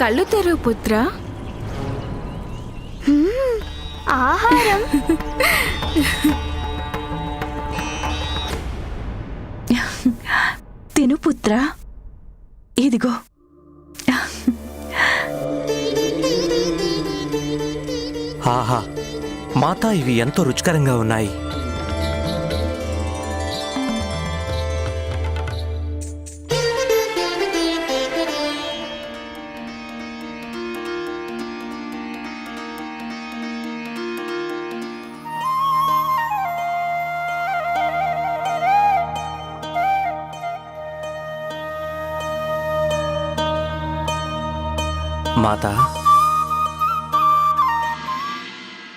కళ్ళు తెరవు పుత్ర. ఆహారం. తిను పుత్ర. ఇదిగో. ఆహా మాతా ఇవి ఎంతో రుచికరంగా ఉన్నాయి. మాత.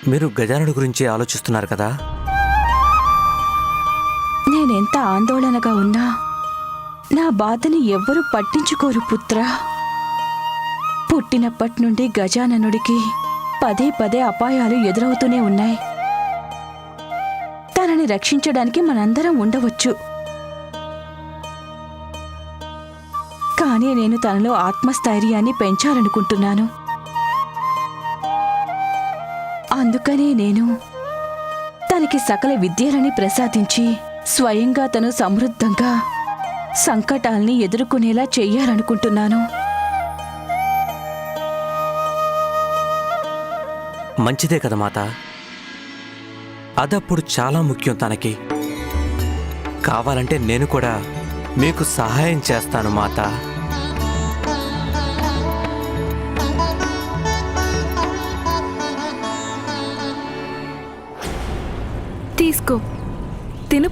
మీరు గజానుడి గురించి ఆలోచిస్తున్నారు కదా? నేనెంత ఆందోళనగా ఉన్నా నా బాధని ఎవ్వరూ పట్టించుకోరు పుత్ర. పుట్టినప్పటి నుండి గజాననుడికి పదే పదే అపాయాలు ఎదురవుతూనే ఉన్నాయి. తనని రక్షించడానికి మనందరం ఉండవచ్చు. కానీ నేను తనలో ఆత్మస్థైర్యాన్ని పెంచాలనుకుంటున్నాను. అందుకనే నేను తనకి సకల విద్యలని ప్రసాదించి స్వయంగా తను సమృద్ధంగా సంకటాల్ని ఎదుర్కొనేలా చెయ్యాలనుకుంటున్నాను మంచిదే కదా మాత. అదప్పుడు చాలా ముఖ్యం తనకి. కావాలంటే నేను కూడా మీకు సహాయం చేస్తాను మాత. తీసుకో తిను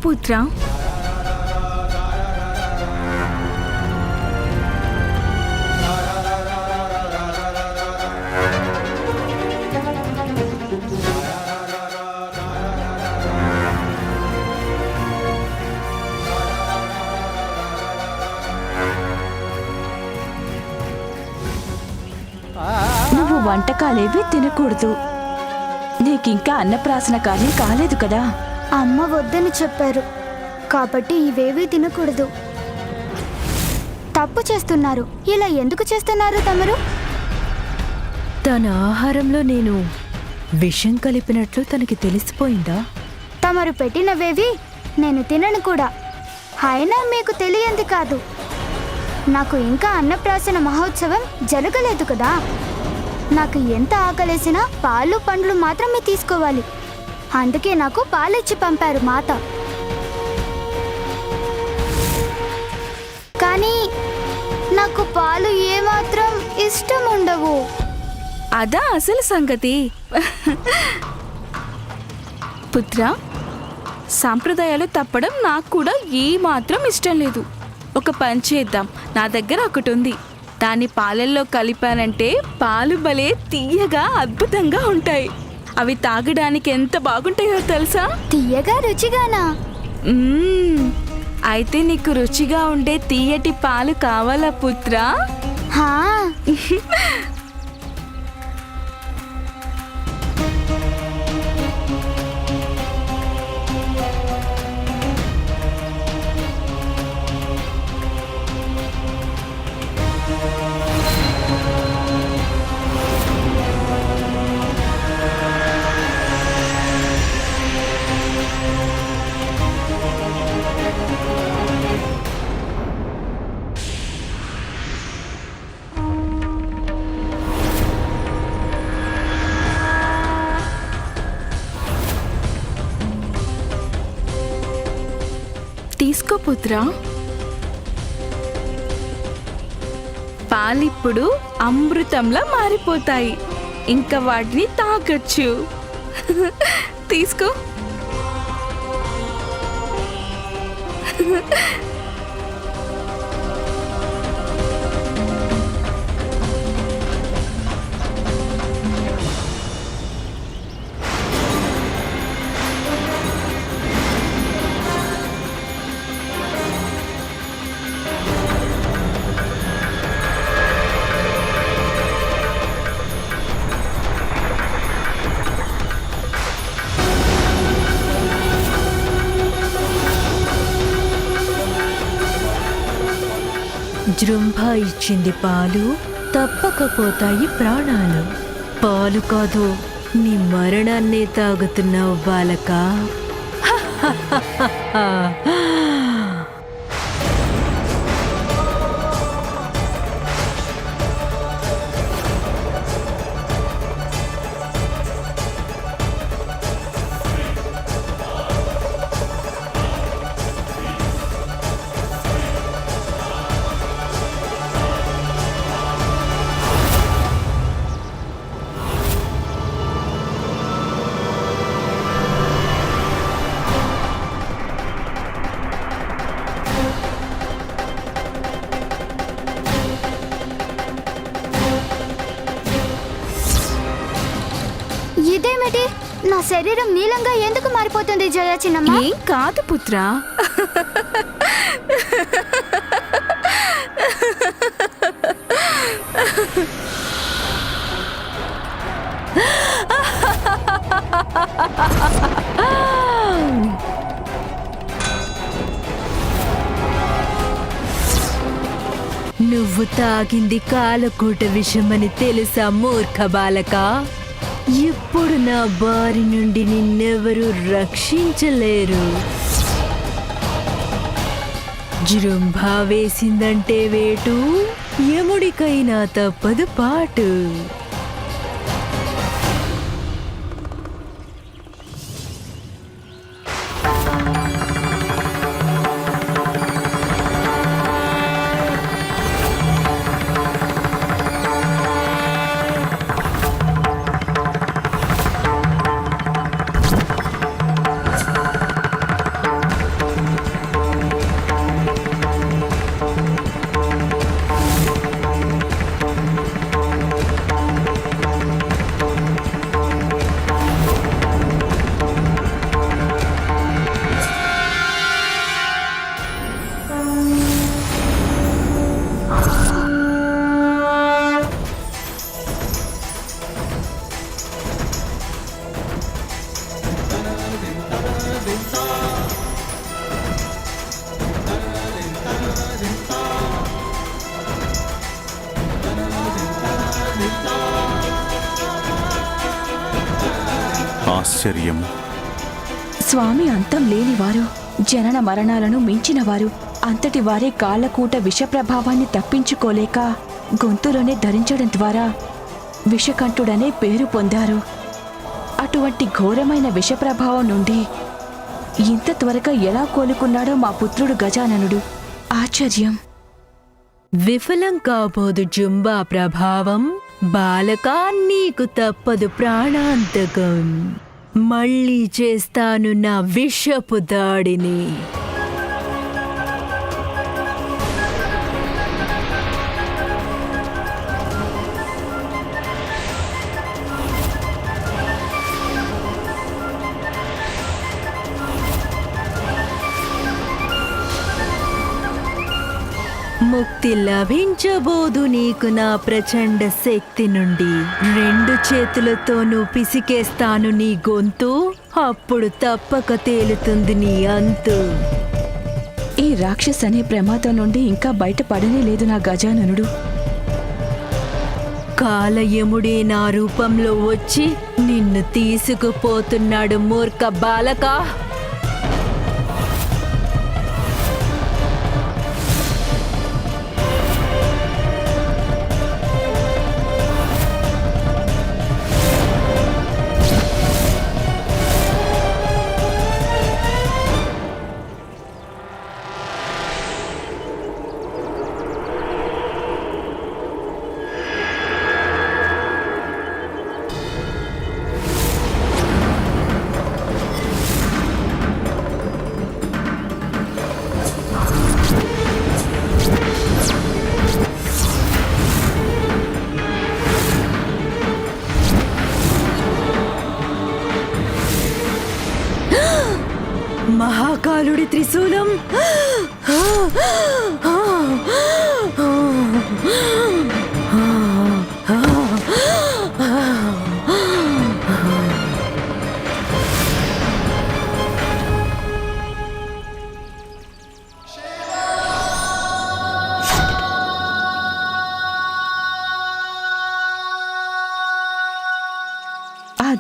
నువ్వు వంటకాలేవి తినకూడదు. నీకింకా అన్నప్రాసన కార్యం కాలేదు కదా. అమ్మ వద్దని చెప్పారు. కాబట్టి ఇవేవీ తినకూడదు. తప్పు చేస్తున్నారు. ఇలా ఎందుకు చేస్తున్నారు తమరు? తన ఆహారంలో నేను విషం కలిపినట్లు తనకి తెలిసిపోయిందా? తమరు పెట్టినవేవి నేను తినను కూడా. అయినా మీకు తెలియంది కాదు. నాకు ఇంకా అన్నప్రాసన మహోత్సవం జరగలేదు కదా. నాకు ఎంత ఆకలేసినా పాలు పండ్లు మాత్రమే తీసుకోవాలి. అందుకే నాకు పాలిచ్చి పంపారు మాత. కానీ నాకు పాలు ఏమాత్రం ఇష్టం ఉండవు అదా అసలు సంగతి. పుత్ర సాంప్రదాయాలు తప్పడం నాకు కూడా ఏమాత్రం ఇష్టం లేదు. ఒక పని చేద్దాం నా దగ్గర ఒకటి ఉంది దాన్ని పాలల్లో కలిపానంటే పాలు భలే తీయగా అద్భుతంగా ఉంటాయి. అవి తాగడానికి ఎంత బాగుంటాయో తెలుసా? తీయగా రుచిగానా? మ్మ్. అయితే నీకు రుచిగా ఉండే తీయటి పాలు కావాలా పుత్రా? హా. పుత్ర? పాలిప్పుడు అమృతంలా మారిపోతాయి. ఇంకా వాటిని తాగొచ్చు. తీసుకో. జృంభ ఇచ్చింది పాలు తప్పకపోతాయి ప్రాణాలు. పాలు కాదు నీ మరణాన్నే తాగుతున్నావు బాలక. మారిపోతుంది జయ చిన్నమ్మ? ఏం కాదు పుత్రా. నువ్వు తాగింది కాలకూట విషమని తెలుసా మూర్ఖ బాలక? ఇప్పుడు నా బారి నుండి నిన్నెవరూ రక్షించలేరు. జృంభా వేసిందంటే వేటు ఎముడికైనా తప్పదు పాటు. ఆశ్చర్యం స్వామి అంతం లేనివారు జనన మరణాలను మించినవారు అంతటి వారే కాళ్ళకూట విష ప్రభావాన్ని తప్పించుకోలేక గొంతులోనే ధరించడం ద్వారా విషకంఠుడనే పేరు పొందారు. అటువంటి ఘోరమైన విష ప్రభావం నుండి ఇంత త్వరగా ఎలా కోలుకున్నాడో మా పుత్రుడు గజాననుడు. ఆశ్చర్యం. విఫలం కాబోదు జుంబా ప్రభావం బాలకా నీకు తప్పదు ప్రాణాంతకం. మళ్ళీ చేస్తాను నా విషపు దాడిని. ముక్తి లభించబోదు నీకు నా ప్రచండ శక్తి నుండి. రెండు చేతులతోనూ పిసికేస్తాను నీ గొంతు అప్పుడు తప్పక తేలుతుంది నీ అంతు. ఈ రాక్షస్ అనే ప్రమాదం నుండి ఇంకా బయటపడనే లేదు నా గజాననుడు. కాలయముడే నా రూపంలో వచ్చి నిన్ను తీసుకుపోతున్నాడు మూర్ఖ బాలకా. శూలుడి త్రిశూలం. ఆ.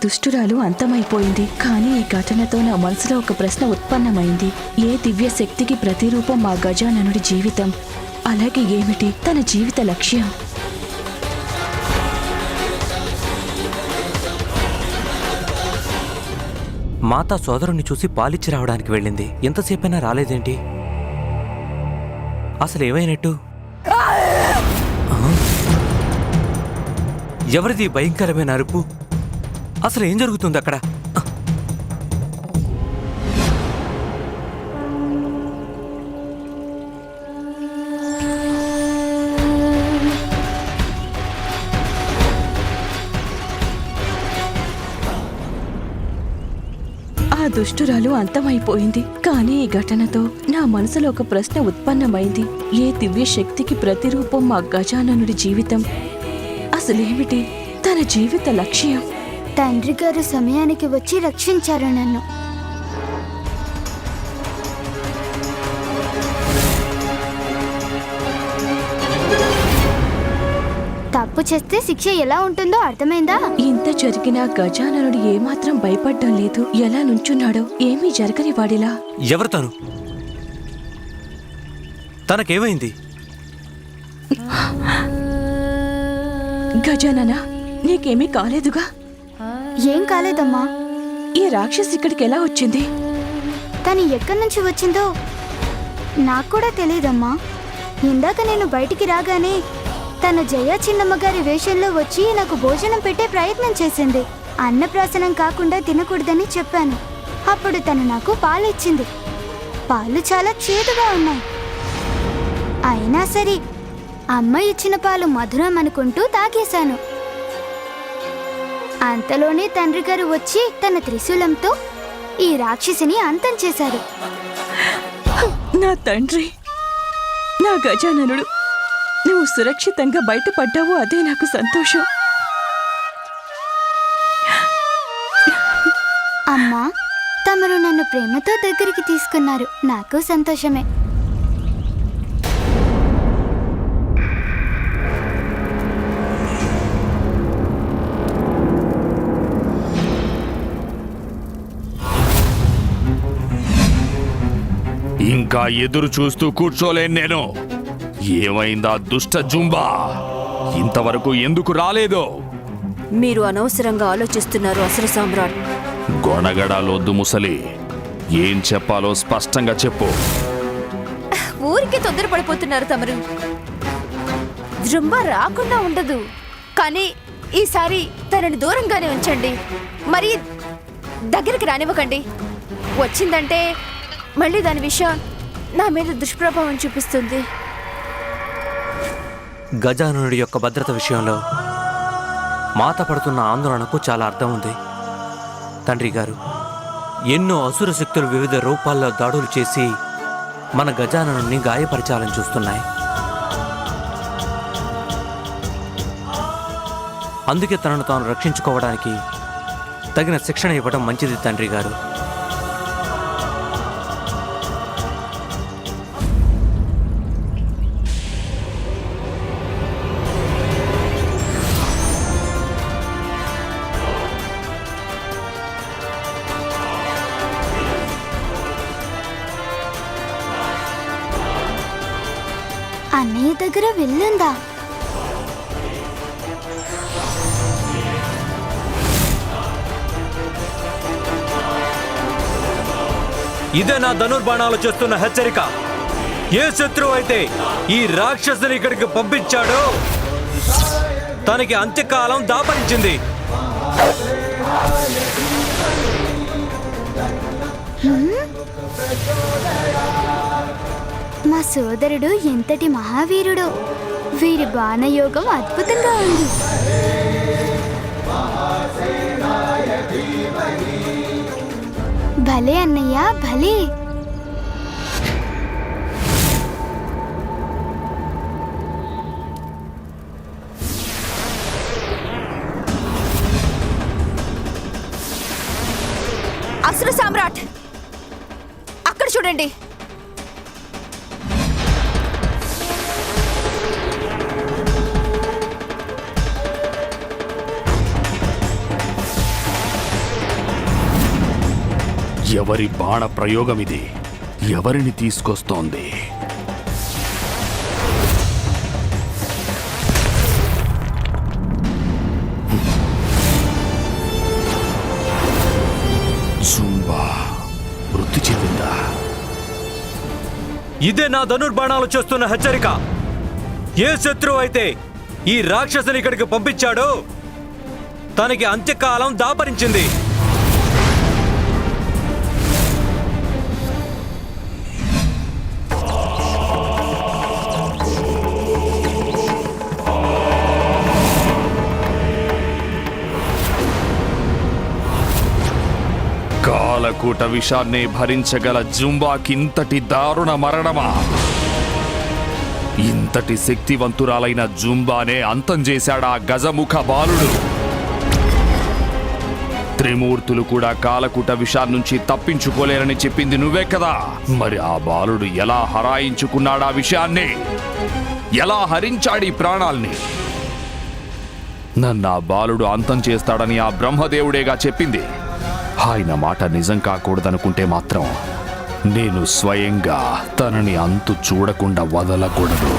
దుష్టురాలు అంతమైపోయింది. కానీ ఈ ఘటనతో నా మనసులో ఒక ప్రశ్న ఉత్పన్నమైంది. ఏ దివ్య శక్తికి ప్రతిరూపం మా గజాననుడి జీవితం? అలాగే ఏమిటి? తన జీవిత లక్ష్యం? మాత సోదరుణ్ణి చూసి పాలిచ్చి రావడానికి వెళ్ళింది. ఎంతసేపైనా రాలేదేంటి? అసలు ఏమైనట్టు? ఎవరిది భయంకరమైన అరుపు? అసలు ఏం జరుగుతుంది అక్కడ? ఆ దుష్టురాలు అంతమైపోయింది. కానీ ఈ ఘటనతో నా మనసులో ఒక ప్రశ్న ఉత్పన్నమైంది. ఏ దివ్య శక్తికి ప్రతిరూపం మా గజాననుడి జీవితం? అసలేమిటి? తన జీవిత లక్ష్యం? తండ్రి గారు సమయానికి వచ్చి రక్షించారు నన్ను. తప్పు చేస్తే శిక్ష ఎలా ఉంటుందో అర్థమైందా? ఇంత జరిగినా గజాననుడు ఏమాత్రం భయపడ్డం లేదు. ఎలా నుంచున్నాడో ఏమీ జరగని వాడిలా. ఎవరు తను? తనకేమైంది? గజానన నీకేమీ కాలేదుగా? ఏం కాలేదమ్మా? ఈ రాక్షసి ఇక్కడికి ఎలా వచ్చింది? తను ఎక్కడి నుంచి వచ్చిందో నాకు కూడా తెలియదమ్మా. ఇందాక నేను బయటికి రాగానే తన జయ చిన్నమ్మ గారి వేషంలో వచ్చి నాకు భోజనం పెట్టే ప్రయత్నం చేసింది. అన్నప్రాసనం కాకుండా తినకూడదని చెప్పాను. అప్పుడు తను నాకు పాలు ఇచ్చింది పాలు చాలా చేదుగా ఉన్నాయి. అయినా సరే అమ్మ ఇచ్చిన పాలు మధురం అనుకుంటూ తాగేశాను. అంతలోనే తండ్రి గారు వచ్చి తన త్రిశూలంతో ఈ రాక్షసిని అంతం చేశారు. నా తండ్రి నా గజాననుడు నువ్వు సురక్షితంగా బయటపడ్డావు అదే నాకు సంతోషం. అమ్మా తమరు నన్ను ప్రేమతో దగ్గరికి తీసుకున్నారు నాకు సంతోషమే. ఇంకా ఎదురు చూస్తూ కూర్చోలేను నేను. ఏమైందా దుష్ట జుంబా? ఇంతవరకు ఎందుకు రాలేదో? మీరు అనవసరంగా ఆలోచిస్తున్నారు అసుర సామ్రాట్. గొణగడాలొద్దు ముసలి. ఏం చెప్పాలో స్పష్టంగా చెప్పు. ఊరికే తొందరపడిపోతున్నారు తమరు. జృంబ రాకుండా ఉండదు. కానీ ఈసారి తనని దూరంగానే ఉంచండి. మరి దగ్గరికి రానివ్వకండి. వచ్చిందంటే మళ్ళీ దాని విషయం నా మీద దుష్ప్రభావం చూపిస్తుంది. గజానుడి యొక్క భద్రత విషయంలో మాత పడుతున్న ఆందోళనకు చాలా అర్థం ఉంది. తండ్రి గారు ఎన్నో అసుర శక్తులు వివిధ రూపాల్లో దాడులు చేసి మన గజాననుడిని గాయపరచాలని చూస్తున్నాయి. అందుకే తనను తాను రక్షించుకోవడానికి తగిన శిక్షణ ఇవ్వడం మంచిది తండ్రి గారు. అన్నయ్య దగ్గర వెళ్ళుందా? ఇదే నా ధనుర్బాణాలు చేస్తున్న హెచ్చరిక. ఏ శత్రువు అయితే ఈ రాక్షసుని ఇక్కడికి పంపించాడో తనకి అంత్యకాలం దాపరించింది. మా సోదరుడు ఎంతటి మహావీరుడు. వీరి బాణయోగం అద్భుతంగా ఉంది. భలే అన్నయ్య భలే. అసుర సామ్రాట్! అక్కడ చూడండి. ఎవరి బాణ ప్రయోగం ఇది ఎవరిని తీసుకొస్తోంది? జుంబా వృత్తి చెందిందా? ఇదే నా ధనుర్బాణాలు చేస్తున్న హెచ్చరిక. ఏ శత్రువు అయితే ఈ రాక్షసుని ఇక్కడికి పంపించాడో తనకి అంత్యకాలం దాపరించింది. కాలకూట విషాన్నే భరించగల జుంబాకింతటి దారుణ మరణమా? ఇంతటి శక్తివంతురాలైన జుంబానే అంతం చేశాడా గజముఖ బాలుడు? త్రిమూర్తులు కూడా కాలకూట విషాన్నుంచి తప్పించుకోలేరని చెప్పింది నువ్వే కదా. మరి ఆ బాలుడు ఎలా హరాయించుకున్నాడా విషయాన్ని? ఎలా హరించాడీ ప్రాణాల్ని? నన్ను ఆ బాలుడు అంతం చేస్తాడని ఆ బ్రహ్మదేవుడేగా చెప్పింది. ఆయన మాట నిజం కాకూడదనుకుంటే మాత్రం నేను స్వయంగా తనని అంతు చూడకుండా వదలకూడదు.